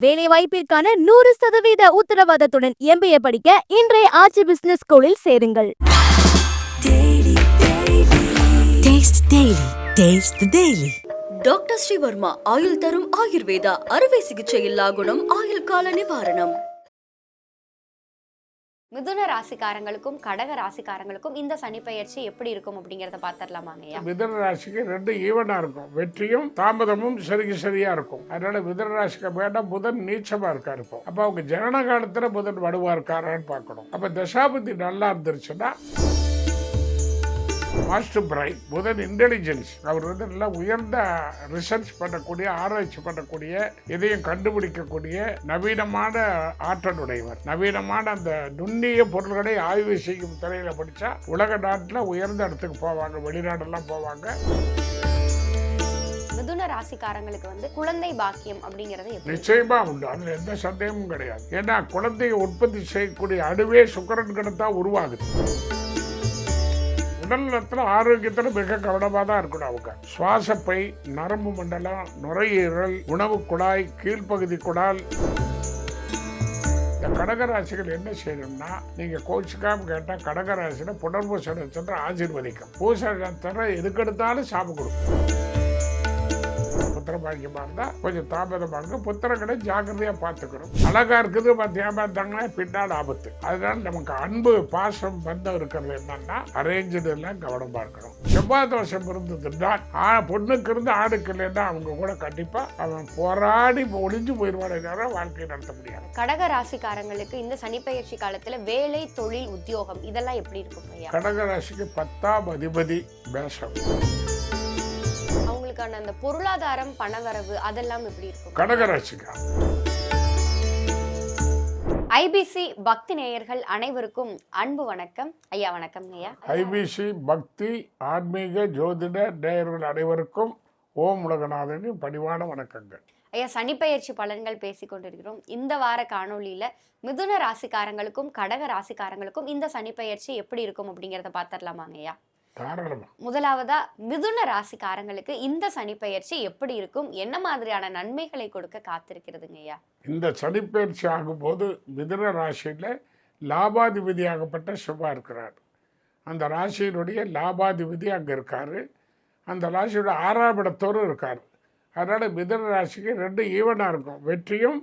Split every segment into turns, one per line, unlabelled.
வேலை வாய்ப்பிற்கான நூறு சதவீத உத்தரவாதத்துடன் எம்பிஏ படிக்க இன்றைய ஆட்சி பிசினஸ் ஸ்கூலில் சேருங்கள்.
டாக்டர் ஸ்ரீவர்மா ஆயுள் தரும் ஆயுர்வேதா அறுவை சிகிச்சை இல்லா குணம் ஆயுள் கால நிவாரணம்.
மிதுன ராசிக்காரங்களுக்கும் கடக ராசிக்காரங்களுக்கும் இந்த சனி பெயர்ச்சி எப்படி இருக்கும் அப்படிங்கறத பாத்திரலாமாங்கய்யா
மிதுன ராசிக்கு ரெண்டு ஈவனா இருக்கும். வெற்றியும் தாமதமும் சரிக்கு சரியா இருக்கும். அதனால மிதுன ராசிக்கு வேண்டாம் புதன் நீச்சமா இருக்கா இருக்கும். அப்ப அவங்க ஜனன காலத்துல புதன் வலுவா இருக்காரான்னு பார்க்கணும். அப்ப தசாபதி நல்லா இருந்துருச்சுன்னா மாஸ்டர் பிரைன் புதன் இன்டெலிஜென்ஸ் அவர் வந்து நல்லா உயர்ந்த ரிசர்ச் பண்ணக்கூடிய ஆராய்ச்சி பண்ணக்கூடிய எதையும் கண்டுபிடிக்கக்கூடிய நவீனமான ஆற்றலுடையவர். நவீனமான அந்த நுண்ணிய பொருள்களை ஆய்வு செய்யும் துறையில படிச்சா உலக நாட்டில் உயர்ந்த இடத்துக்கு போவாங்க வெளிநாடெல்லாம் போவாங்க.
மிதுன ராசிக்காரங்களுக்கு வந்து குழந்தை பாக்கியம் அப்படிங்கறது
நிச்சயமா உண்டு. அதுல எந்த சந்தேகமும் கிடையாது. ஏன்னா குழந்தையை உற்பத்தி செய்யக்கூடிய அணுவே சுக்கரன் தான் உருவாகுது. உடல் நலத்தில் ஆரோக்கியத்தில் மிக கவனமாக தான் இருக்கணும் அவங்க. சுவாசப்பை நரம்பு மண்டலம் நுரையீரல் உணவு குழாய் கீழ்ப்பகுதி குழால் இந்த கடகராசிகள் என்ன செய்யணும்னா நீங்கள் கோச்சிக்காம கேட்டால் கடகராசியில் புனர்பூச நட்சத்திரம் ஆசீர்வதிக்கும். பூச நட்சத்திரம் எதுக்கெடுத்தாலும் சாபம் கொடுக்கும். புத்திர பாக்கியமா இருந்தா கொஞ்சம் தாமதமாங்க புத்திரங்களை ஜாக்கிரதையா பார்த்துக்கணும். அழகா இருக்குது மத்த ஏமாத்தாங்கன்னா பின்னால் ஆபத்து. அதனால நமக்கு அன்பு பாசம் பந்தம் இருக்கிறது என்னன்னா அரேஞ்சு எல்லாம் கவனமா இருக்கணும். செவ்வாய் தோஷம் இருந்ததுன்னா பொண்ணுக்கு இருந்து ஆணுக்கு இல்லைன்னா அவங்க கூட கண்டிப்பா அவன் போராடி ஒளிஞ்சு போயிடுவானே தவிர வாழ்க்கையை நடத்த முடியாது.
கடக ராசிக்காரங்களுக்கு இந்த சனி பெயர்ச்சி காலத்துல வேலை தொழில் உத்தியோகம் இதெல்லாம் எப்படி இருக்கும் ஐயா?
கடகராசிக்கு பத்தாம் அதிபதி மேஷம்.
அவங்களுக்கான அந்த பொருளாதாரம் பணவரவு அதெல்லாம் எப்படி இருக்கும்?
கடகராசிக்கா
ஐபிசி பக்தி நேயர்கள் அனைவருக்கும் அன்பு வணக்கம். ஐயா வணக்கம் ஐயா.
ஐபிசி பக்தி ஆன்மீக ஜோதிட நேயர்கள் அனைவருக்கும் ஓம் உலகநாதனின் பணிவான வணக்கங்கள்.
ஐயா சனி பெயர்ச்சி பலன்கள் பேசிக் கொண்டிருக்கிறோம். இந்த வார காணொளியில மிதுன ராசிக்காரங்களுக்கும் கடக ராசிக்காரங்களுக்கும் இந்த சனி பெயர்ச்சி எப்படி இருக்கும் அப்படிங்கறத பாத்திரலாமாங்க ஐயா?
தாராளமா.
முதலாவதா மிதுன ராசிக்காரங்களுக்கு இந்த சனி பெயர்ச்சி எப்படி இருக்கும்? என்ன மாதிரியான நன்மைகளை கொடுக்க காத்திருக்கிறதுங்க ஐயா?
இந்த சனிப்பெயர்ச்சி ஆகும்போது மிதுன ராசியில் லாபாதிபதியாகப்பட்ட செவ்வாய் இருக்கிறார். அந்த ராசியினுடைய லாபாதிபதி அங்கே இருக்கார். அந்த ராசியோட ஆறாம் இடத்தோரும் இருக்கார். அதனால் மிதுன ராசிக்கு ரெண்டு ஈவனாக இருக்கும். வெற்றியும்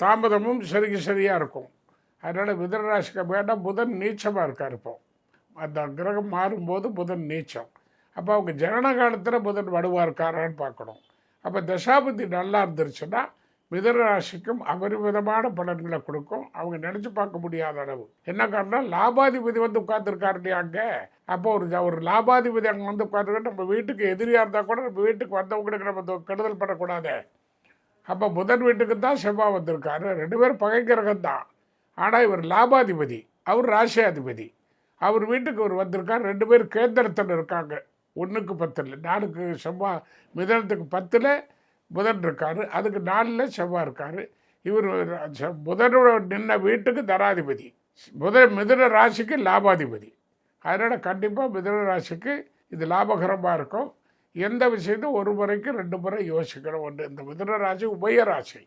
தாமதமும் சரிக்கு சரியாக இருக்கும். அதனால் மிதுன ராசிக்கு வேண்டாம் புதன் நீச்சமாக இருக்கார் இப்போ. அந்த கிரகம் மாறும்போது புதன் நீச்சம். அப்போ அவங்க ஜனன காலத்தில் புதன் வலுவாக இருக்காரான்னு பார்க்கணும். அப்போ தசாபதி நல்லா இருந்துருச்சுன்னா மிதன ராசிக்கும் அபரிமிதமான பலன்களை கொடுக்கும். அவங்க நினச்சி பார்க்க முடியாத அளவு. என்ன காரணம் லாபாதிபதி வந்து உட்காந்துருக்காரு இல்லையா அங்கே? அப்போ ஒரு ஒரு லாபாதிபதி அங்கே வந்து உட்காந்துருக்க நம்ம வீட்டுக்கு எதிரியாக இருந்தால் கூட நம்ம வீட்டுக்கு வந்தவங்களுக்கு நம்ம கெடுதல் பண்ணக்கூடாது. அப்போ புதன் வீட்டுக்கு தான் செவ்வாய் வந்திருக்காரு. ரெண்டு பேரும் பகை கிரகம் தான் ஆனால் இவர் லாபாதிபதி அவர் ராசியாதிபதி. அவர் வீட்டுக்கு அவர் வந்திருக்கார். ரெண்டு பேர் கேந்திரத்தில் இருக்காங்க. ஒன்றுக்கு பத்தில். நாலுக்கு செவ்வாய் மிதனத்துக்கு பத்தில் புதன் இருக்கார். அதுக்கு நாலில் செவ்வாய் இருக்கார். இவர் புதனோட நின்ன வீட்டுக்கு தராதிபதி புதன் மிதுன ராசிக்கு லாபாதிபதி. அதனால் கண்டிப்பாக மிதுன ராசிக்கு இது லாபகரமாக இருக்கும். எந்த விஷயத்தையும் ஒரு முறைக்கு ரெண்டு முறை யோசிக்கணும் ஒன்று இந்த மிதுன ராசி உபய ராசி.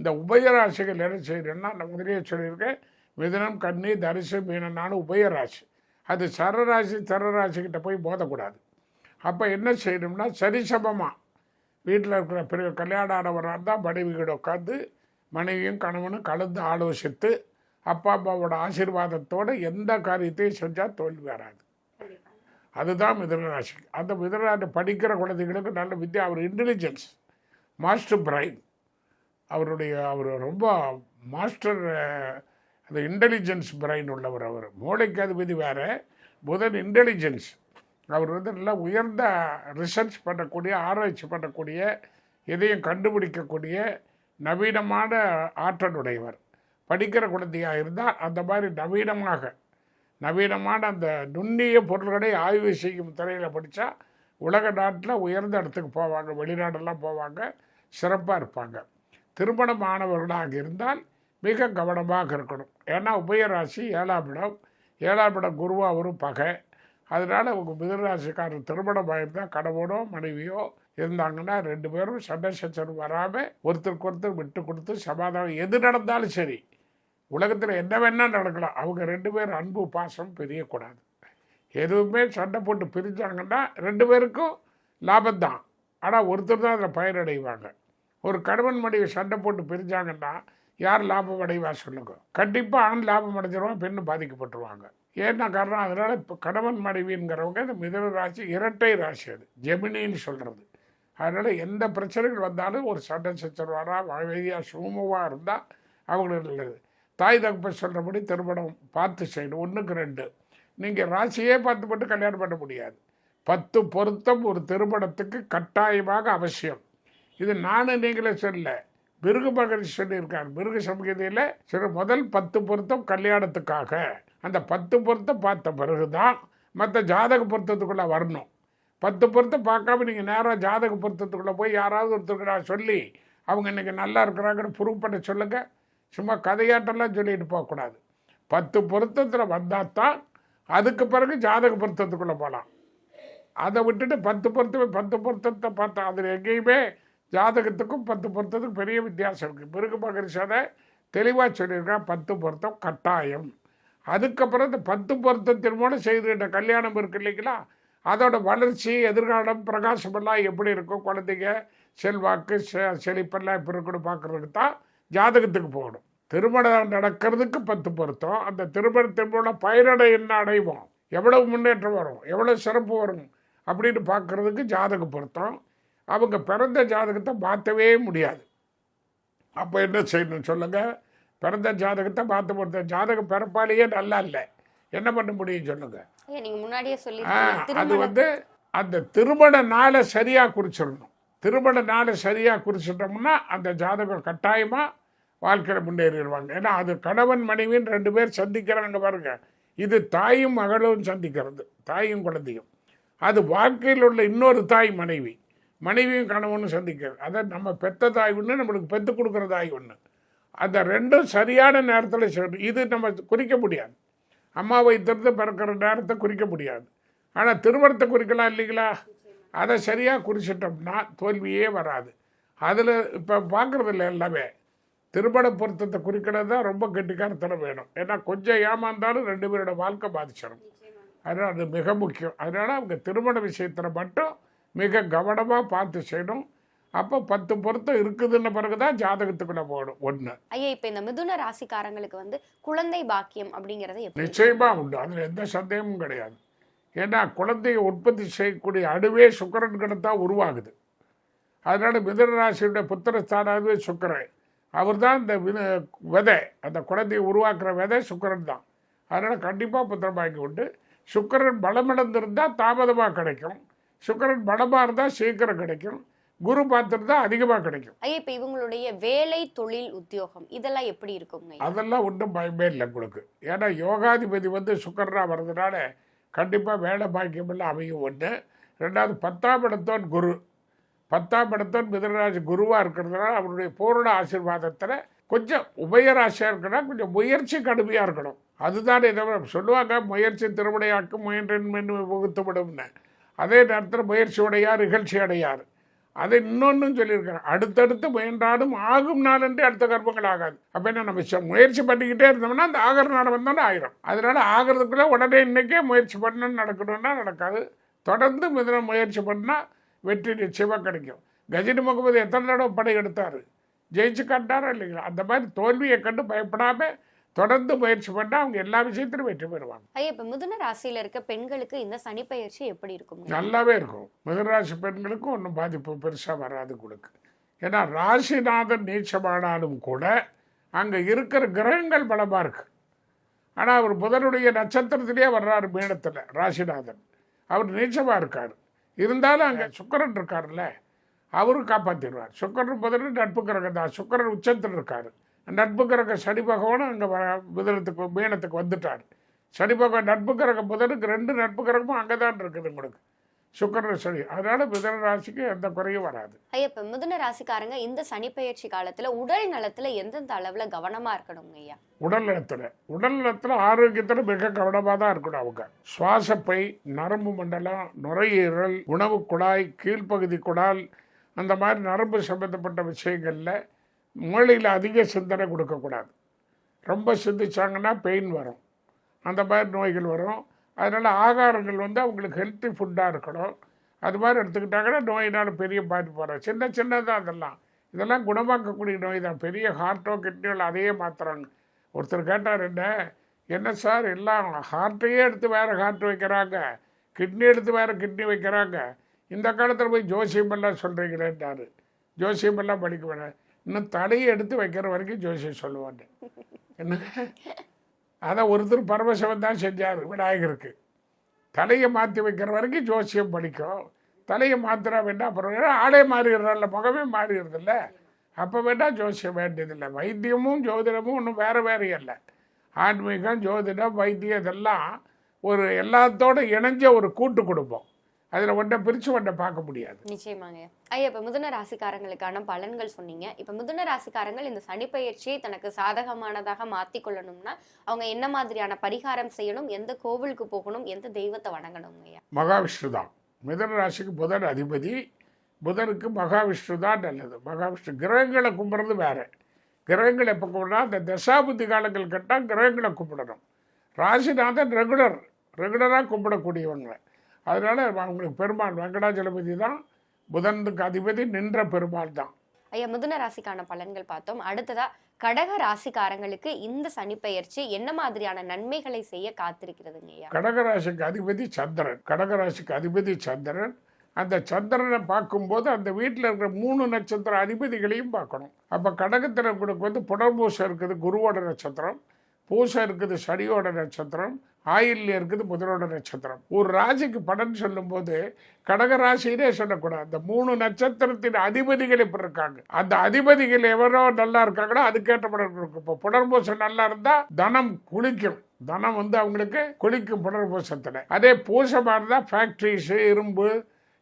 இந்த உபய ராசிகள் என்ன செய்யணும்னா நான் முதலே சொல்லியிருக்கேன். மிதனம் கன்னி தரிசு மீனனான உபயராசி. அது சரராசி சரராசிக்கிட்ட போய் போதக்கூடாது அப்போ என்ன செய்யணும்னா சரிசமமாக வீட்டில் இருக்கிற பெரிய கல்யாணம் ஆனவராக இருந்தால் மனைவி கிட்ட உட்காந்து மனைவியும் கணவனும் கலந்து ஆலோசித்து அப்பா அம்மாவோட ஆசீர்வாதத்தோடு எந்த காரியத்தையும் செஞ்சால் தோல்வி வராது. அதுதான் மிதனராசி. அந்த மிதனராசி படிக்கிற குழந்தைங்களுக்கு நல்ல வித்யா அவர் இன்டெலிஜென்ஸ் மாஸ்டர் பிரைன் அவருடைய அவர் ரொம்ப மாஸ்டர் அந்த இன்டெலிஜென்ஸ் பிரைன் உள்ளவர் அவர். மூளைக்கு அதிபதி வேறு புதன் இன்டெலிஜென்ஸ் அவர் வந்து நல்லா உயர்ந்த ரிசர்ச் பண்ணக்கூடிய ஆராய்ச்சி பண்ணக்கூடிய எதையும் கண்டுபிடிக்கக்கூடிய நவீனமான ஆற்றலுடையவர். படிக்கிற குழந்தையாக இருந்தால் அந்த மாதிரி நவீனமாக நவீனமான அந்த நுண்ணிய பொருள்களை ஆய்வு செய்யும் துறையில் படித்தா உலக நாட்டில் உயர்ந்த இடத்துக்கு போவாங்க வெளிநாடெல்லாம் போவாங்க சிறப்பாக இருப்பாங்க. திருமணமானவர்களாக இருந்தால் மிக கவனமாக இருக்கணும். ஏன்னா உபயராசி ஏழாம் இடம். ஏழாம் இடம் குருவா பகை. அதனால் அவங்க மிதனராசிக்காரர் திருமணம் ஆயிருந்தால் கணவனோ மனைவியோ இருந்தாங்கன்னா ரெண்டு பேரும் சண்டை சச்சரவு வராமல் ஒருத்தருக்கு ஒருத்தர் விட்டு கொடுத்து சமாதானம் எது நடந்தாலும் சரி உலகத்தில் என்ன வேணால் நடக்கலாம். அவங்க ரெண்டு பேரும் அன்பு பாசம் பிரியக்கூடாது. எதுவுமே சண்டை போட்டு பிரிஞ்சாங்கன்னா ரெண்டு பேருக்கும் லாபம்தான். ஆனால் ஒருத்தர் தான் அதில் பயனடைவாங்க. ஒரு கணவன் மனைவி சண்டை போட்டு பிரிஞ்சாங்கன்னா யார் லாபம் அடைவா சொல்லுங்க. கண்டிப்பாக ஆண் லாபம் அடைஞ்சிருவான் பெண் பாதிக்கப்பட்டுருவாங்க. ஏன்னா காரணம் அதனால் இப்போ கணவன் மனைவிங்கிறவங்க இந்த மிதன ராசி இரட்டை ராசி அது. ஜெமினின்னு சொல்கிறது அதனால் எந்த பிரச்சனைகள் வந்தாலும் ஒரு சண்டை சச்சரவாரா அமைதியாக சுமூகமாக இருந்தால் அவங்களுக்கு நல்லது. தாய் தகப்ப சொல்கிறபடி திருமணம் பார்த்து செய்யணும். ஒன்றுக்கு ரெண்டு. நீங்கள் ராசியே பார்த்து மட்டும் கல்யாணம் பண்ண முடியாது. பத்து பொருத்தம் ஒரு திருமணத்துக்கு கட்டாயமாக அவசியம். இது நானும் நீங்களே சொல்ல மிருக மகரிஷி சொல்லியிருக்கார். மிருக சமகீதையில் சில முதல் பத்து பொருத்தம் கல்யாணத்துக்காக. அந்த பத்து பொருத்தம் பார்த்த பிறகுதான் மற்ற ஜாதக பொருத்தத்துக்குள்ளே வரணும். பத்து பொருத்தம் பார்க்காம நீங்கள் நேராக ஜாதக பொருத்தத்துக்குள்ளே போய் யாராவது ஒருத்தருக்கு நான் சொல்லி அவங்க இன்றைக்கி நல்லா இருக்கிறாங்கன்னு ப்ரூவ் பண்ண சொல்லுங்கள் சும்மா கதையாட்டெல்லாம் சொல்லிட்டு போகக்கூடாது. பத்து பொருத்தத்தில் வந்தால் தான் அதுக்கு பிறகு ஜாதக பொருத்தத்துக்குள்ளே போகலாம் அதை விட்டுட்டு பத்து பொருத்தமே பத்து பொருத்தத்தை பார்த்தா அதில் எங்கேயுமே ஜாதகத்துக்கும் பத்து பொருத்தத்துக்கும் பெரிய வித்தியாசம் இருக்குது மிருக மகரிஷி அதை தெளிவாக சொல்லியிருக்கான் பத்து பொருத்தம் கட்டாயம். அதுக்கப்புறம் இந்த பத்து பொருத்தத்தின் மூலம் செய்துகிட்ட கல்யாணம் இருக்கு இல்லைங்களா? அதோட வளர்ச்சி எதிர்காலம் பிரகாசமெல்லாம் எப்படி இருக்கும்? குழந்தைங்க செல்வாக்கு செ- செழிப்பெல்லாம் எப்படி இருக்குன்னு பார்க்குறதுக்கு தான் ஜாதகத்துக்கு போகணும். திருமணம் நடக்கிறதுக்கு பத்து பொருத்தம். அந்த திருமணத்தின் மூலம் பயனடை என்ன அடைவோம்? எவ்வளவு முன்னேற்றம் வரும்? எவ்வளவு சிறப்பு வரும்? அப்படின்னு பார்க்குறதுக்கு ஜாதக பொருத்தம். அவங்க பிறந்த ஜாதகத்தை மாற்றவே முடியாது. அப்போ என்ன செய்யணும் சொல்லுங்க. பிறந்த ஜாதகத்தை மாற்ற பொறுத்த ஜாதகம் பிறப்பாலேயே நல்லா இல்லை. என்ன பண்ண முடியும் சொல்லுங்க.
ஐயா நீங்க முன்னாடியே சொல்லி
அது வந்து அந்த திருமண நாளை சரியாக குறிச்சிடணும். திருமண நாளை சரியாக குறிச்சிட்டோம்னா அந்த ஜாதகம் கட்டாயமாக வாழ்க்கையில் முன்னேறிடுவாங்க. ஏன்னா அது கணவன் மனைவின்னு ரெண்டு பேர் சந்திக்கிறாங்க பாருங்க. இது தாயும் மகளும் சந்திக்கிறது தாயும் குழந்தையும். அது வாழ்க்கையில் உள்ள இன்னொரு தாய் மனைவி. மனைவியும் கணவனும் சந்திக்கிறது. அதை நம்ம பெத்த தாய் ஒன்று நம்மளுக்கு பெற்று கொடுக்குற தாய் ஒன்று அந்த ரெண்டும் சரியான நேரத்தில் சேரும் இது நம்ம குறிக்க முடியாது. அம்மாவை திறந்து பிறக்கிற நேரத்தை குறிக்க முடியாது. ஆனால் திருமணத்தை குறிக்கலாம் இல்லைங்களா? அதை சரியாக குறிச்சிட்டோம்னா தோல்வியே வராது. அதில் இப்போ பார்க்குறதில்ல எல்லாமே. திருமண பொருத்தத்தை குறிக்கிறது தான் ரொம்ப கெட்டிக்காரத்தனம் வேணும். ஏன்னா கொஞ்சம் ஏமாந்தாலும் ரெண்டு பேரோட வாழ்க்கை பாதிச்சிடும் அதனால் அது மிக முக்கியம். அதனால் அவங்க திருமண விஷயத்தில் மட்டும் மிக கவனமாக பார்த்து செய்யணும். அப்போ பத்து பொருத்தம் இருக்குதுன்ன பிறகு தான் ஜாதகத்துக்குள்ளே போகணும் ஒன்று
ஐயா இப்ப இந்த மிதுன ராசிக்காரங்களுக்கு வந்து குழந்தை பாக்கியம் அப்படிங்கறது எப்படி
நிச்சயமா உண்டு. அதில் எந்த சந்தேகமும் கிடையாது. ஏன்னா குழந்தையை உற்பத்தி செய்யக்கூடிய அணுவே சுக்கரன் தான் உருவாகுது. அதனால மிதுன ராசியுடைய புத்திர ஸ்தானாவே சுக்கரன். அவர் தான் இந்த வித- அந்த குழந்தையை உருவாக்குற விதை சுக்கரன் தான் அதனால் கண்டிப்பாக புத்திரபாக்கி உண்டு. சுக்கரன் பலமிழந்திருந்தால் தாமதமாக கிடைக்கும். சுக்கரன் பலமாக இருந்தால் சீக்கிரம் கிடைக்கும். குரு பார்த்துருந்தா அதிகமாக கிடைக்கும்.
ஐயா இப்ப இவங்களுடைய வேலை தொழில் உத்தியோகம் இதெல்லாம் எப்படி இருக்குங்க ஐயா?
அதெல்லாம் ஒன்றும் பயமே இல்லை உங்களுக்கு. ஏன்னா யோகாதிபதி வந்து சுக்கரனாக வர்றதுனால கண்டிப்பாக வேலை பாக்கியம் எல்லாம் அமையும் ஒன்று ரெண்டாவது பத்தாம் இடத்தோன் குரு. பத்தாம் இடத்தோன் மிதனராஜ் குருவாக இருக்கிறதுனால அவருடைய பூரண ஆசீர்வாதத்தில் கொஞ்சம் உபயராசியாக இருக்கணும் கொஞ்சம் முயற்சி கடுமையாக இருக்கணும். அதுதான் இதை சொல்லுவாங்க முயற்சி திருவிடையாக்கும் முயன்றின் மென் வகுத்துவிடும்னு. அதே நேரத்தில் முயற்சி உடையார் இகழ்ச்சி அடையார். அதை இன்னொன்றும் சொல்லியிருக்கிறேன் அடுத்தடுத்து முயன்றாலும் ஆகும் நாளன்றி அடுத்த கர்ப்பங்கள் ஆகாது. அப்போ என்ன நம்ம முயற்சி பண்ணிக்கிட்டே இருந்தோம்னா அந்த ஆகிற நாள் வந்தோன்னா ஆயிரும். அதனால ஆகிறதுக்குள்ளே உடனே இன்னைக்கே முயற்சி பண்ணணும்னு நடக்கணும்னா நடக்காது. தொடர்ந்து மிதன முயற்சி பண்ணால் வெற்றி நிச்சயமாக கிடைக்கும். கஜினி முகமது எத்தனை தடவை படை எடுத்தார் ஜெயிச்சு காட்டாரா இல்லைங்களா? அந்த மாதிரி தோல்வியை கண்டு பயப்படாமல் தொடர்ந்து முயற்சி பண்ணால் அவங்க எல்லா விஷயத்திலும் வெற்றி பெறுவாங்க.
ஐயா இப்ப மிதுன ராசியில இருக்க பெண்களுக்கு இந்த சனிப்பெயர்ச்சி எப்படி இருக்கும்?
நல்லாவே இருக்கும். மிதராசி பெண்களுக்கும் ஒன்றும் பாதிப்பு பெருசாக வராது கொடுக்கு ஏன்னா ராசிநாதன் நீச்சமானாலும் கூட அங்கே இருக்கிற கிரகங்கள் பலமாக இருக்கு. ஆனால் அவர் புதனுடைய நட்சத்திரத்திலே வர்றாரு மேடத்தில் ராசிநாதன். அவர் நீச்சமாக இருக்கார். இருந்தாலும் அங்கே சுக்கிரன் இருக்கார்ல அவரும் காப்பாற்றிடுவார் சுக்கிரன் புதன் நட்பு கிரகம் தான் சுக்கிரன் உச்சத்தில் இருக்கார். நட்பு கிரக சனி பகவானும் அங்கே புதனத்துக்கு மீனத்துக்கு வந்துட்டார். சனி பகவான் நட்பு கிரக புதனுக்கு ரெண்டு நட்பு கிரகமும் அங்கே தான் இருக்குது உங்களுக்கு. சுக்கரன் சனி. அதனால மிதன ராசிக்கு எந்த குறையும் வராது.
ஐயா இப்ப மிதுன ராசிக்காரங்க இந்த சனிப்பெயர்ச்சி காலத்துல உடல் நலத்துல எந்தெந்த அளவுல கவனமா இருக்கணுங்க ஐயா?
உடல் நலத்தில். உடல் நலத்தில் ஆரோக்கியத்தில் மிக கவனமாக தான் இருக்கணும் அவங்க. சுவாசப்பை நரம்பு மண்டலம் நுரையீரல் உணவு குழாய் கீழ்ப்பகுதி குடால் அந்த மாதிரி நரம்பு சம்பந்தப்பட்ட விஷயங்களில் மூளையில் அதிக சிந்தனை கொடுக்கக்கூடாது. ரொம்ப சிந்திச்சாங்கன்னா பெயின் வரும். அந்த மாதிரி நோய்கள் வரும். அதனால் ஆகாரங்கள் வந்து அவங்களுக்கு ஹெல்த்தி ஃபுட்டாக இருக்கணும். அது மாதிரி எடுத்துக்கிட்டாங்கன்னா நோயினால் பெரிய பாதிப்பு வரும் சின்ன சின்னதாக அதெல்லாம். இதெல்லாம் குணமாக்கக்கூடிய நோய் தான். பெரிய ஹார்ட்டோ கிட்னியோ அதையே மாத்துறாங்க. ஒருத்தர் கேட்டார் என்ன? என்ன சார்? எல்லாம் ஹார்ட்டையே எடுத்து வேறு ஹார்ட் வைக்கிறாங்க. கிட்னி எடுத்து வேறு கிட்னி வைக்கிறாங்க. இந்த காலத்தில் போய் ஜோசியமெல்லாம் சொல்கிறீங்களேன்றாரு ஜோசியமெல்லாம் படிக்க வேணாம். இன்னும் தலையை எடுத்து வைக்கிற வரைக்கும் ஜோசியம் சொல்லுவாங்க. என்ன? அதை ஒருத்தர் பரமசிவன் தான் செஞ்சார் விநாயகருக்கு. தலையை மாற்றி வைக்கிற வரைக்கும் ஜோசியம் படிக்கும். தலையை மாத்திரா வேண்டாம் அப்புறம் ஏன்னா ஆளே மாறிடுறதில்ல முகமே மாறிடுறதில்ல அப்போ வேண்டாம் ஜோசியம் வேண்டியதில்லை. வைத்தியமும் ஜோதிடமும் ஒன்றும் வேறு வேறு இல்லை. ஆன்மீகம் ஜோதிடம் வைத்தியம் இதெல்லாம் ஒரு எல்லாத்தோட இணைஞ்ச ஒரு கூட்டு குடும்பம். அதில் ஒன்றை பிரித்து ஒன்றை பார்க்க முடியாது.
நிச்சயமாங்க. ஐயா இப்ப மிதுன ராசிக்காரங்களுக்கான பலன்கள் சொன்னீங்க. இப்ப மிதுன ராசிக்காரங்கள் இந்த சனிப்பெயர்ச்சியை தனக்கு சாதகமானதாக மாத்திக் கொள்ளணும்னா அவங்க என்ன மாதிரியான பரிகாரம் செய்யணும் எந்த கோவிலுக்கு போகணும் எந்த தெய்வத்தை வணங்கணும் ஐயா?
மகாவிஷ்ணு தான். மிதன ராசிக்கு புதன் அதிபதி. புதனுக்கு மகாவிஷ்ணு தான் நல்லது. மகாவிஷ்ணு கிரகங்களை கும்பிட்றது வேற. கிரகங்களை எப்போ கும்பிட்றா? அந்த தசாபுத்தி காலங்கள் கேட்டால் கிரகங்களை கும்பிடணும். ராசிநாதன் ரெகுலர் ரெகுலராக கும்பிடக்கூடியவங்க அதனால அவங்களுக்கு பெருமாள் வெங்கடாஜலபதி தான் புதனுக்கு அதிபதி நின்ற பெருமாள் தான்.
ஐயா மிதுன ராசிக்கான பலன்கள் பார்த்தோம். அடுத்ததா கடக ராசிக்காரங்களுக்கு இந்த சனிப்பெயர்ச்சி என்ன மாதிரியான நன்மைகளை செய்ய காத்திருக்கிறதுங்க ஐயா?
கடகராசிக்கு அதிபதி சந்திரன். கடகராசிக்கு அதிபதி சந்திரன். அந்த சந்திரனை பார்க்கும்போது அந்த வீட்டில் இருக்கிற மூணு நட்சத்திர அதிபதிகளையும் பார்க்கணும். அப்போ கடகத்தில் உங்களுக்கு வந்து புனர்பூசம் இருக்குது குருவோட நட்சத்திரம். பூசம் இருக்குது சனியோட நட்சத்திரம் ஆயில்ல இருக்குது புதனோட நட்சத்திரம். ஒரு ராசிக்கு பலன் சொல்லும்போது கடகராசினே சொல்லக்கூடாது. அந்த மூணு நட்சத்திரத்தின் அதிபதிகள் இப்படி இருக்காங்க. அந்த அதிபதிகள் எவரோ நல்லா இருக்காங்களோ அதுக்கேற்ற படம் இருக்கும் இப்போ புனர்பூசம் நல்லா இருந்தால் தனம் குளிக்கும். தனம் வந்து அவங்களுக்கு குளிக்கும் புனர்பூசத்தில் அதே பூசமாக இருந்தால் ஃபேக்ட்ரிஸு இரும்பு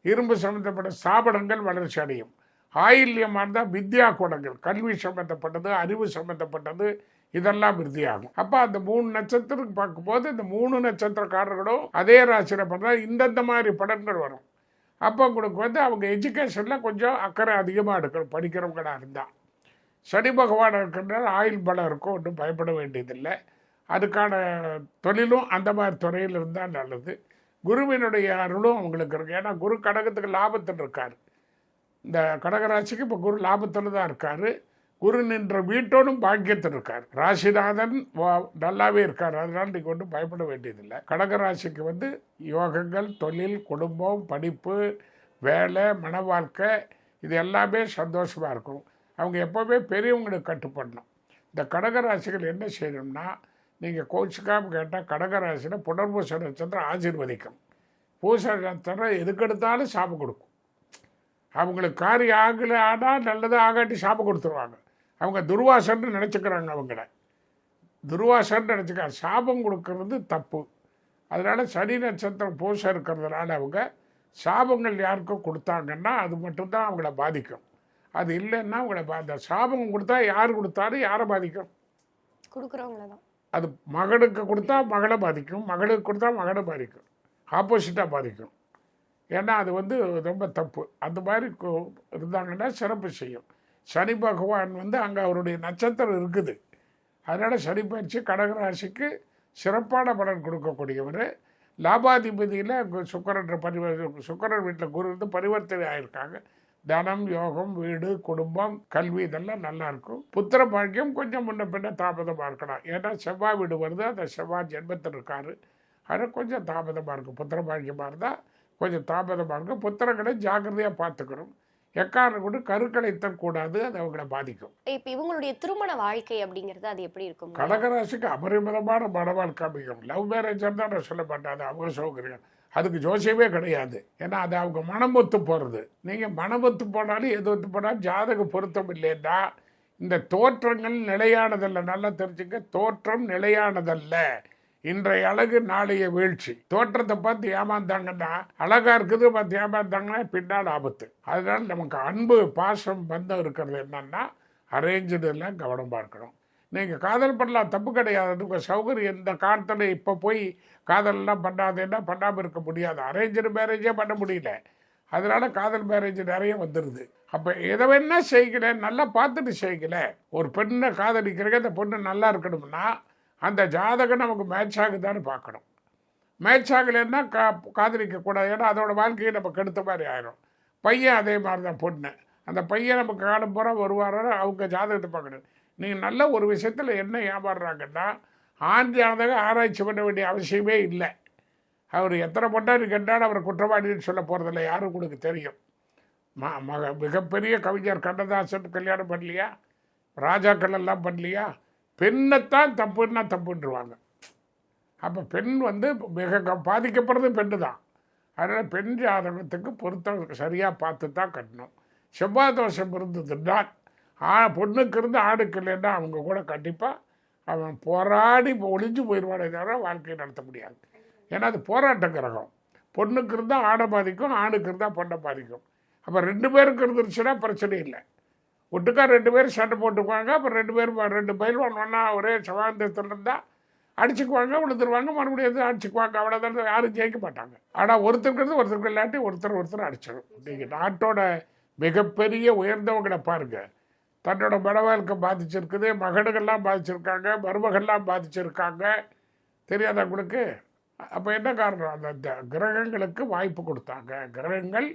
இரும்பு சம்மந்தப்பட்ட ஸ்தாபனங்கள் வளர்ச்சி அடையும். ஆயில்யமாக இருந்தால் வித்யா குணங்கள். கல்வி சம்மந்தப்பட்டது அறிவு சம்மந்தப்பட்டது இதெல்லாம் விருத்தியாகும் அப்போ அந்த மூணு நட்சத்திரத்துக்கு பார்க்கும்போது இந்த மூணு நட்சத்திரக்காரர்களும் அதே ராசியில் பண்ணால் இந்தந்த மாதிரி படங்கள் வரும். அப்போ உங்களுக்கு வந்து அவங்க எஜுகேஷனில் கொஞ்சம் அக்கறை அதிகமாக எடுக்கணும். படிக்கிறவங்களாக இருந்தால் சனி பகவான் இருக்கின்றால் ஆயுள் பலம் இருக்கும் ஒன்றும் பயப்பட வேண்டியதில்லை. அதுக்கான தொழிலும் அந்த மாதிரி துறையில் இருந்தால் நல்லது. குருவினுடைய அருளும் அவங்களுக்கு இருக்கு. ஏன்னா குரு கடகத்துக்கு லாபத்தில் இருக்கார். இந்த கடகராசிக்கு இப்போ குரு லாபத்தில் தான் இருக்கார். குரு நின்ற வீட்டோடும் பாக்கியத்தில் இருக்கார். ராசிநாதன் வா- நல்லாவே இருக்கார். அதனால நீங்கள் ஒன்றும் பயப்பட வேண்டியதில்லை. கடகராசிக்கு வந்து யோகங்கள் தொழில் குடும்பம் படிப்பு வேலை மன வாழ்க்கை இது எல்லாமே சந்தோஷமாக இருக்கும் அவங்க எப்போவுமே பெரியவங்களுக்கு கட்டுப்படணும். இந்த கடகராசிகள் என்ன செய்யணும்னா நீங்கள் கோச்சிக்காமல் கேட்டால் கடகராசியில் புனர்பூச நட்சத்திரம் ஆசீர்வதிக்கும். பூச நட்சத்திரம் எதுக்கெடுத்தாலும் சாபம் கொடுக்கும். அவங்களுக்கு காரியம் ஆகலை ஆனால் நல்லதாக ஆகாட்டி சாபம் கொடுத்துருவாங்க. அவங்க துர்வாசன்னு நினச்சிக்கிறாங்க அவங்கள. துர்வாசன்னு நினச்சிக்கிறாங்க சாபம் கொடுக்கறது தப்பு. அதனால் சனி நட்சத்திரம் பூசம் இருக்கிறதுனால அவங்க சாபங்கள் யாருக்கும் கொடுத்தாங்கன்னா அது மட்டும்தான் அவங்கள பாதிக்கும். அது இல்லைன்னா அவங்கள பா அந்த சாபம் கொடுத்தா யார் கொடுத்தாலும் யாரை பாதிக்கும்?
கொடுக்குறவங்கள தான்.
அது மகனுக்கு கொடுத்தா மகளை பாதிக்கும் மகளுக்கு கொடுத்தா மகனை பாதிக்கும் ஆப்போசிட்டாக பாதிக்கும். ஏன்னா அது வந்து ரொம்ப தப்பு. அந்த மாதிரி இருந்தாங்கன்னா சிறப்பு செய்யும். சனி பகவான் வந்து அங்கே அவருடைய நட்சத்திரம் இருக்குது. அதனால் சனி பயிற்சி கடகராசிக்கு சிறப்பான பலன் கொடுக்கக்கூடியவர். லாபாதிபதியில் சுக்கரன்ற பரிவ சுக்கரன் வீட்டில் குரு வந்து பரிவர்த்தனை ஆயிருக்காங்க. தனம் யோகம் வீடு குடும்பம் கல்வி இதெல்லாம் நல்லா இருக்கும். புத்திர பாக்கியம் கொஞ்சம் முன்ன பின்ன தாமதமாக இருக்கலாம். ஏன்னா செவ்வாய் வீடு வருது அந்த செவ்வாய் ஜென்மத்தில் இருக்காரு. ஆனால் கொஞ்சம் தாமதமாக இருக்கும். புத்திர பாக்கியமாக இருந்தால் கொஞ்சம் தாமதமாக இருக்கும். புத்திரங்களை ஜாக்கிரதையாக பார்த்துக்கணும். எக்காரணம் கொண்டு கருக்கலைத்தல் கூடாது அது அவங்கள பாதிக்கும்.
இப்ப இவங்களுடைய திருமண வாழ்க்கை அப்படிங்கிறது அது எப்படி இருக்கும்
கடகராசிக்கு அபரிமிதமான மனவாழ்க்கை அமையும். லவ் மேரேஜ் தான் நான் சொல்ல மாட்டேன் அது அவங்க சௌகரியம் அதுக்கு ஜோசியமே கிடையாது. ஏன்னா அது அவங்க மனம் ஒத்து போகிறது நீங்கள் மனம் ஒத்து போனாலும் எது ஒத்து போனாலும் ஜாதக பொருத்தம் இல்லைன்னா இந்த தோற்றங்கள் நிலையானதல்ல. நல்லா தெரிஞ்சுங்க. தோற்றம் நிலையானதல்ல. இன்றைய அழகு நாளைய வீழ்ச்சி. தோற்றத்தை பார்த்து ஏமாந்தாங்கன்னா அழகா இருக்குது பார்த்து ஏமாந்தாங்கன்னா பின்னால் ஆபத்து. அதனால நமக்கு அன்பு பாசம் பந்தம் இருக்கிறது என்னன்னா அரேஞ்சதெல்லாம் கவனமாக இருக்கணும் நீங்கள் காதல் பண்ணலாம் தப்பு கிடையாது. உங்கள் சௌகரியம் இந்த காலத்தில் இப்போ போய் காதல்லாம் பண்ணாதேன்னா பண்ணாமல் இருக்க முடியாது. அரேஞ்சு மேரேஜே பண்ண முடியல. அதனால காதல் மேரேஜ் நிறைய வந்துடுது அப்போ எதை வேணா செய்யல நல்லா பார்த்துட்டு செய்யல ஒரு பெண்ணை காதலிக்கிறக்க அந்த பொண்ணு நல்லா இருக்கணும்னா அந்த ஜாதகம் நமக்கு மேட்ச் ஆகுதான்னு பார்க்கணும். மேட்ச் ஆகலைன்னா கா காதலிக்கக்கூடாது ஏன்னா அதோட வாழ்க்கையை நம்ம கெடுத்த மாதிரி ஆயிரும். பையன் அதே மாதிரி தான் பொண்ணு. அந்த பையன் நம்ம காலம் பூரா ஒரு வாரம் அவங்க ஜாதகத்தை பார்க்கணும். நீங்கள் நல்ல ஒரு விஷயத்தில் என்ன ஏமாறுறாங்கன்னா ஆண் ஜாதகம் ஆராய்ச்சி பண்ண வேண்டிய அவசியமே இல்லை. அவர் எத்தனை பொண்டாடி கண்டாலும் அவர் குற்றவாளின்னு சொல்ல போகிறதில்ல யாரும் உங்களுக்கு தெரியும். ம மக மிகப்பெரிய கவிஞர் கண்ணதாசன் கல்யாணம் பண்ணலையா? ராஜாக்கள் எல்லாம் பண்ணலையா? பெண்ணைத்தான் தப்புன்னா தப்புன்றுவாங்க. அப்போ பெண் வந்து மிக பாதிக்கப்படுறது பெண்ணு தான் அதனால் பெண் ஜாதகத்துக்கு பொருத்தம் சரியாக பார்த்து தான் கட்டணும். செவ்வாய் தோஷம் இருந்ததுன்னா ஆ பொண்ணுக்கு இருந்து ஆணுக்கு இல்லைன்னா அவங்க கூட கண்டிப்பாக அவன் போராடி இப்போ ஒளிஞ்சு போயிடுவானே தவிர வாழ்க்கையை நடத்த முடியாது. ஏன்னா அது போராட்ட கிரகம். பொண்ணுக்கு இருந்தால் ஆடை பாதிக்கும் ஆணுக்கு இருந்தால் பொண்ணை பாதிக்கும். அப்போ ரெண்டு பேருக்கு இருந்துருச்சுன்னா பிரச்சனை இல்லை. ஒட்டுக்கா ரெண்டு பேரும் சண்டை போட்டுக்குவாங்க அப்புறம் ரெண்டு பேரும் ரெண்டு பயில்வான் ஒன்றா ஒரே சமாந்தத்தில் இருந்தால் அடிச்சுக்குவாங்க விழுந்துருவாங்க மறுபடியும் எதுவும் அடிச்சுக்குவாங்க அவ்வளோதான் யாரும் ஜெயிக்க மாட்டாங்க. ஆனால் ஒருத்தருக்கு ஒருத்தருக்கு இல்லாட்டி ஒருத்தர் ஒருத்தர் அடிச்சிடும் நீங்கள் நாட்டோட மிகப்பெரிய உயர்ந்தவங்களை பாருங்க. தன்னோட மனவாழ்க்கை பாதிச்சிருக்குது மகனுகள்லாம் பாதிச்சிருக்காங்க மருமகள்லாம் பாதிச்சிருக்காங்க. தெரியாதா உங்களுக்கு? அப்போ என்ன காரணம்? அந்த கிரகங்களுக்கு வாய்ப்பு கொடுத்தாங்க. கிரகங்கள்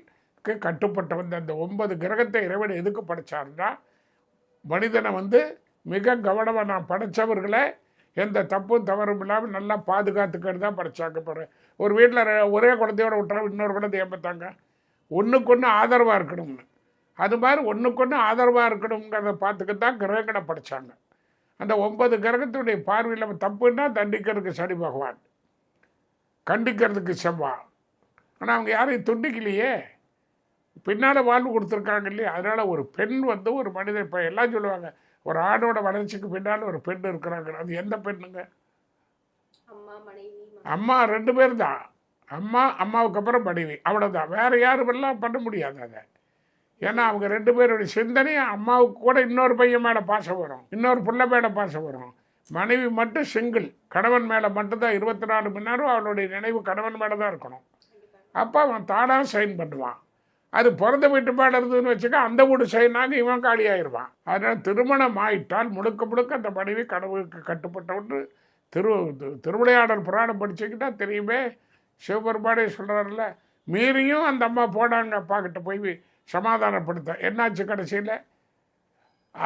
கிரகத்துக்கு கட்டுப்பட்ட வந்த அந்த ஒன்பது கிரகத்தை இறைவன் எதுக்கு படைச்சார்னா மனிதனை வந்து மிக கவனமாக நான் படைச்சவர்களை எந்த தப்பும் தவறும் இல்லாமல் நல்லா பாதுகாத்துக்கிறது தான் படைச்சாங்க பாரு. ஒரு வீட்டில் ஒரே குழந்தையோட விட்டுற இன்னொரு குழந்தைய ஏமாத்தாங்க. ஒன்றுக்கொன்று ஆதரவாக இருக்கணும்னு. அது மாதிரி ஒன்றுக்கொன்று ஆதரவாக இருக்கணுங்கிறத பார்த்துக்க தான் கிரகங்களை படைச்சாங்க. அந்த ஒன்பது கிரகத்துடைய பார்வையில் தப்புன்னா தண்டிக்கிறதுக்கு சனி பகவான் கண்டிக்கிறதுக்கு செவ்வா ஆனால் அவங்க யாரையும் துண்டிக்கலையே. பின்னால் வாழ்வு கொடுத்துருக்காங்க இல்லையா? அதனால் ஒரு பெண் வந்து ஒரு மனிதன் இப்போ எல்லாம் சொல்லுவாங்க ஒரு ஆணோட வளர்ச்சிக்கு பின்னால் ஒரு பெண் இருக்கிறாங்க. அது எந்த பெண்ணுங்க?
அம்மா
ரெண்டு பேர் தான் அம்மா அம்மாவுக்கு அப்புறம் மனைவி. அவ்வளோதான் வேறு யாரும் எல்லாம் பண்ண முடியாது அதை. ஏன்னா அவங்க ரெண்டு பேருடைய சிந்தனையும் அம்மாவுக்கு கூட இன்னொரு பையன் மேலே பாசம் வரும். இன்னொரு பிள்ளை மேலே பாசம் வரும். மனைவி மட்டும் சிங்கிள் கணவன் மேலே மட்டும்தான் இருபத்தி நாலு மணி நேரம் அவளுடைய நினைவு கணவன் மேலே தான் இருக்கணும். அப்போ அவன் தானாக சைன் பண்ணுவான். அது பிறந்த வீட்டு இருந்ததுன்னு வச்சுக்க அந்த வீடு செய்யினாங்க இவன் காலியாயிருவான். அதனால் திருமணம் ஆயிட்டால் முழுக்க முழுக்க அந்த மனைவி கடவுளுக்கு கட்டுப்பட்டவன்று திரு திருவிளையாடல் புராணம் படிச்சுக்கிட்டா தெரியுமே. சிவபெருமானே சொல்கிறாருல்ல மீறியும் அந்த அம்மா போனாங்க அப்பா கிட்ட போய் சமாதானப்படுத்த. என்னாச்சு கடைசியில்?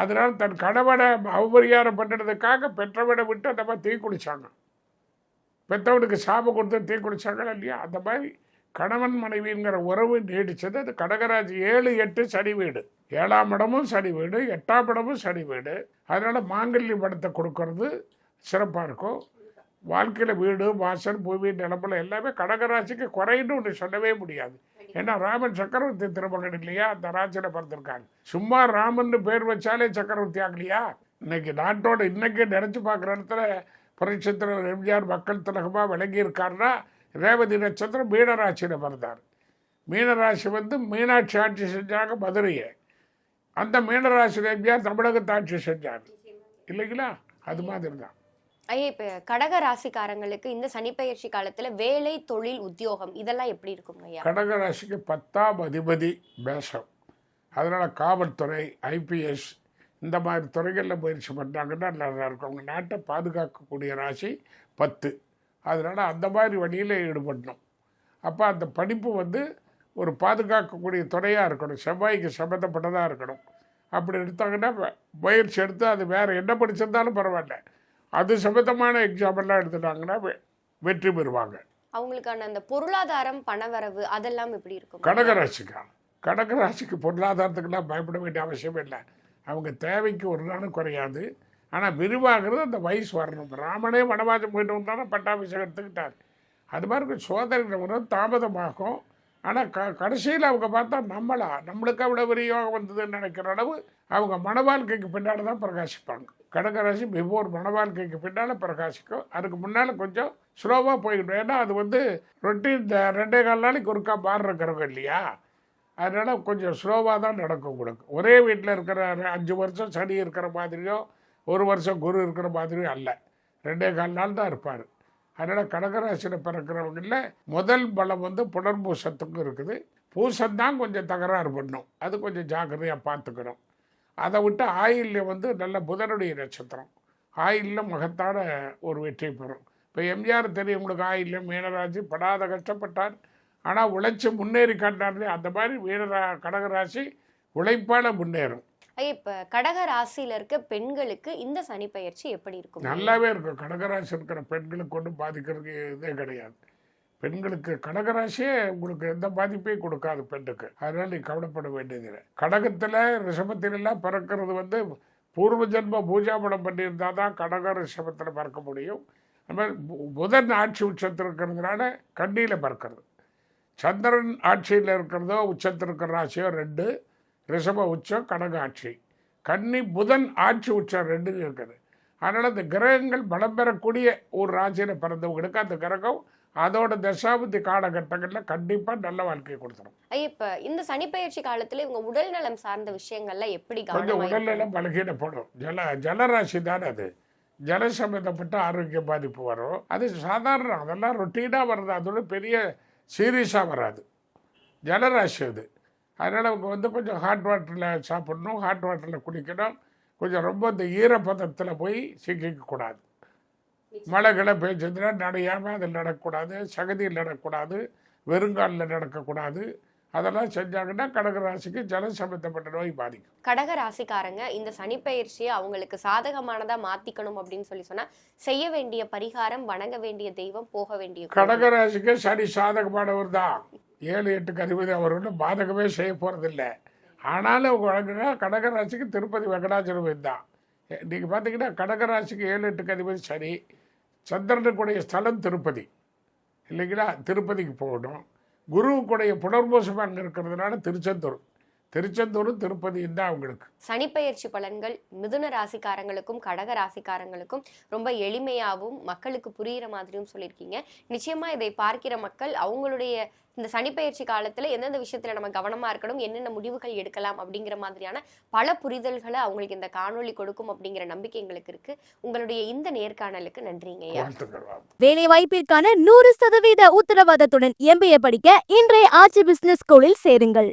அதனால் தன் கணவனை அவமரியாதை பண்ணுறதுக்காக பெற்றவனை விட்டு அந்த மாதிரி தீ குடித்தாங்க பெற்றவனுக்கு சாபம் கொடுத்து தீ குடித்தாங்க இல்லையா? அந்த மாதிரி கணவன் மனைவிங்கிற உறவு நீடிச்சது. அது கடகராஜ் ஏழு எட்டு சனி வீடு. ஏழாம் இடமும் சனி வீடு எட்டாம் இடமும் சனி வீடு. அதனால் மாங்கல்ய படத்தை கொடுக்கறது சிறப்பாக இருக்கும். வாழ்க்கையில் வீடு வாசல் பூமி நிலம்பல எல்லாமே கடகராசிக்கு குறைன்னு ஒன்று சொல்லவே முடியாது. ஏன்னா ராமன் சக்கரவர்த்தி திருமகன் இல்லையா? அந்த ராஜியில் பிறந்திருக்காங்க. சும்மா ராமன் பேர் வச்சாலே சக்கரவர்த்தி ஆகலையா? இன்னைக்கு நாட்டோட இன்னைக்கு நினச்சி பார்க்குற இடத்துல புரட்சித்தலைவர் எம்ஜிஆர் மக்கள் திலகமாக விளங்கி இருக்காருன்னா ரேவதி நட்சத்திரம் மீனராசியில் பிறந்தார் மீனராசி வந்து மீனாட்சி ஆட்சி செஞ்சாங்க மதுரையை. அந்த மீனராசியில் எம்ஜிஆர் தமிழகத்தை ஆட்சி செஞ்சார். இல்லைங்களா? அது மாதிரி தான்
ஐயா இப்ப கடக ராசிக்காரங்களுக்கு இந்த சனிப்பெயர்ச்சி காலத்துல வேலை தொழில் உத்தியோகம் இதெல்லாம் எப்படி இருக்கும் ஐயா?
கடகராசிக்கு பத்தாம் அதிபதி மேஷம். அதனால் காவல்துறை ஐபிஎஸ் இந்த மாதிரி துறைகளில் முயற்சி பண்ணுறாங்கன்னா நல்லா இருக்கும். அவங்க நாட்டை பாதுகாக்கக்கூடிய ராசி பத்து. அதனால் அந்த மாதிரி வழியில் ஈடுபடணும். அப்போ அந்த படிப்பு வந்து ஒரு பாதுகாக்கக்கூடிய துறையாக இருக்கணும். செவ்வாய்க்கு சம்மந்தப்பட்டதாக இருக்கணும். அப்படி எடுத்தாங்கன்னா முயற்சி எடுத்து அது வேறு என்ன படிச்சிருந்தாலும் பரவாயில்ல. அது சம்மந்தமான எக்ஸாம் எல்லாம் எடுத்துட்டாங்கன்னா வெ- வெற்றி பெறுவாங்க.
அவங்களுக்கான அந்த பொருளாதாரம் பணவரவு அதெல்லாம் எப்படி இருக்கும்?
கடகராசிக்கா? கடகராசிக்கு பொருளாதாரத்துக்கெல்லாம் பயப்பட வேண்டிய அவசியம் இல்லை. அவங்க தேவைக்கு ஒரு நாளும் குறையாது. ஆனால் விரிவாகிறது அந்த வயசு வரணும். ராமனே வனவாசம் போயிட்டு வந்தாலும் பட்டாபிஷேகம் எடுத்துக்கிட்டார். அது மாதிரி சோதனை வரும் தாமதமாகும். ஆனால் க கடைசியில் அவங்க பார்த்தா நம்மளா நம்மளுக்கு அவ்வளோ விரிவாக வந்ததுன்னு நினைக்கிற அளவு அவங்க மன வாழ்க்கைக்கு பின்னால் தான் பிரகாசிப்பாங்க. கடகராசி பிஃபோர் மன வாழ்க்கைக்கு பின்னால் பிரகாசிக்கும். அதுக்கு முன்னால் கொஞ்சம் ஸ்லோவாக போய்கிடும் ஏன்னா அது வந்து ரொட்டீன் ரெண்டே கால் நாளைக்கு ஒருக்கா மாறுற இல்லையா? அதனால் கொஞ்சம் ஸ்லோவாக தான் நடக்கும் உங்களுக்கு. ஒரே வீட்டில் இருக்கிற அஞ்சு வருஷம் சனி இருக்கிற மாதிரியோ ஒரு வருஷம் குரு இருக்கிற மாதிரி அல்ல. ரெண்டே கால் நாள் தான் இருப்பார். அதனால் கடகராசியில் பிறக்கிறவங்களில் முதல் பலம் வந்து புனர்பூசத்துக்கும் இருக்குது. பூசம் தான் கொஞ்சம் தகராறு பண்ணும். அது கொஞ்சம் ஜாக்கிரதையாக பார்த்துக்கணும். அதை விட்டு ஆயில்யம் வந்து நல்ல புதனுடைய நட்சத்திரம். ஆயில்யம் மகத்தான ஒரு வெற்றி பெறும். இப்போ எம்ஜிஆர் தெரியும் உங்களுக்கு ஆயில்யம் மீனராசி படாத கஷ்டப்பட்டார். ஆனால் உழைச்சி முன்னேறி காட்டினார் அந்த மாதிரி மீனரா கடகராசி உழைப்பால் முன்னேறும்.
இப்போ கடக ராசியில் இருக்க பெண்களுக்கு இந்த சனி பயிற்சி எப்படி இருக்கும்?
நல்லாவே இருக்கும். கடகராசி இருக்கிற பெண்களுக்கு ஒன்றும் பாதிக்கிறதுக்கு இதே கிடையாது. பெண்களுக்கு கடகராசியே உங்களுக்கு எந்த பாதிப்பையும் கொடுக்காது பெண்ணுக்கு. அதனால நீ கவலைப்பட வேண்டியதில்லை கடகத்தில் ரிஷபத்திலெல்லாம் பிறக்கிறது வந்து பூர்வ ஜென்ம பூஜா படம் பண்ணியிருந்தால் தான் கடக ரிஷபத்தில் பறக்க முடியும். நம்ம புதன் ஆட்சி உச்சத்தில் இருக்கிறதுனால கண்ணியில் பறக்கிறது. சந்திரன் ஆட்சியில் இருக்கிறதோ உச்சத்தில் இருக்கிற ராசியோ ரெண்டு. ரிஷப உச்சம் கடக ஆட்சி கன்னி புதன் ஆட்சி உச்சம் ரெண்டு இருக்குது. அதனால் அந்த கிரகங்கள் பலம் பெறக்கூடிய ஒரு ராசியில் பிறந்தவங்களுக்கு அந்த கிரகம் அதோட தசாபதி காலகட்டங்களில் கண்டிப்பாக நல்ல வாழ்க்கையை கொடுத்துரும்.
இப்ப இந்த சனி பயிற்சி காலத்துல இவங்க உடல் நலம் சார்ந்த விஷயங்கள்ல எப்படி
கொஞ்சம்? உடல்நலம் பலகீனப்படும். ஜல ஜலராசி தானே அது. ஜல சம்பந்தப்பட்ட ஆரோக்கிய பாதிப்பு வரும். அது சாதாரணம். அதெல்லாம் ரொட்டீனாக வருது அதோட பெரிய சீரியஸாக வராது. ஜலராசி அது. அதனால் அவங்க வந்து கொஞ்சம் ஹாட் வாட்டரில் சாப்பிடணும் ஹாட் வாட்டரில் குடிக்கணும். கொஞ்சம் ரொம்ப இந்த ஈரப்பதத்தில் போய் சிக்கிக்க கூடாது. மழைகளை பெஞ்சதுன்னா நடையாமல் அதில் நடக்கக்கூடாது சகதியில் நடக்கக்கூடாது வெறுங்காலில் நடக்கக்கூடாது. அதெல்லாம் செஞ்சாங்கன்னா கடகராசிக்கு ஜல சம்பந்தப்பட்ட நோய் பாதிக்கும்.
கடக ராசிக்காரங்க இந்த சனி பயிற்சியை அவங்களுக்கு சாதகமானதா மாத்திக்கணும் அப்படின்னு சொல்லி சொன்னா செய்ய வேண்டிய பரிகாரம் வணங்க வேண்டிய தெய்வம் போக வேண்டிய.
கடகராசிக்கு சனி சாதகமானவர் தான். ஏழு எட்டுக்கு அதிபதி அவர் ஒன்றும் பாதகமே செய்ய போகிறதில்ல ஆனாலும் வழங்குனா கடகராசிக்கு திருப்பதி வெங்கடாச்சலம் தான். நீங்கள் பார்த்தீங்கன்னா கடகராசிக்கு ஏழு எட்டுக்கு அதிபதி சரி சந்திரனுக்குடைய ஸ்தலம் திருப்பதி. இல்லைங்களா? திருப்பதிக்கு போகணும். குருவுக்குடைய புனர்பூசம் இருக்கிறதுனால திருச்செந்தூர். திருச்செந்தூரும் திருப்பதியும் தான் அவங்களுக்கு
சனி பயிற்சி பலன்கள் மிதுன ராசிக்காரங்களுக்கும் கடக ராசிக்காரங்களுக்கும் ரொம்ப எளிமையாகவும் மக்களுக்கு புரியிற மாதிரியும் சொல்லியிருக்கீங்க நிச்சயமா இதை பார்க்கிற மக்கள் அவங்களுடைய இந்த சனி பயிற்சி காலத்துல எந்தெந்த விஷயத்துல நம்ம கவனமா இருக்கணும் என்னென்ன முடிவுகள் எடுக்கலாம் அப்படிங்கிற மாதிரியான பல புரிதல்களை அவங்களுக்கு இந்த காணொளி கொடுக்கும் அப்படிங்கிற நம்பிக்கை எங்களுக்கு இருக்கு உங்களுடைய இந்த நேர்காணலுக்கு நன்றிங்க.
வேலை வாய்ப்பிற்கான நூறு சதவீத உத்தரவாதத்துடன் எம்பிஏ படிக்க இன்றைய ஆட்சி பிசினஸ் ஸ்கூலில் சேருங்கள்.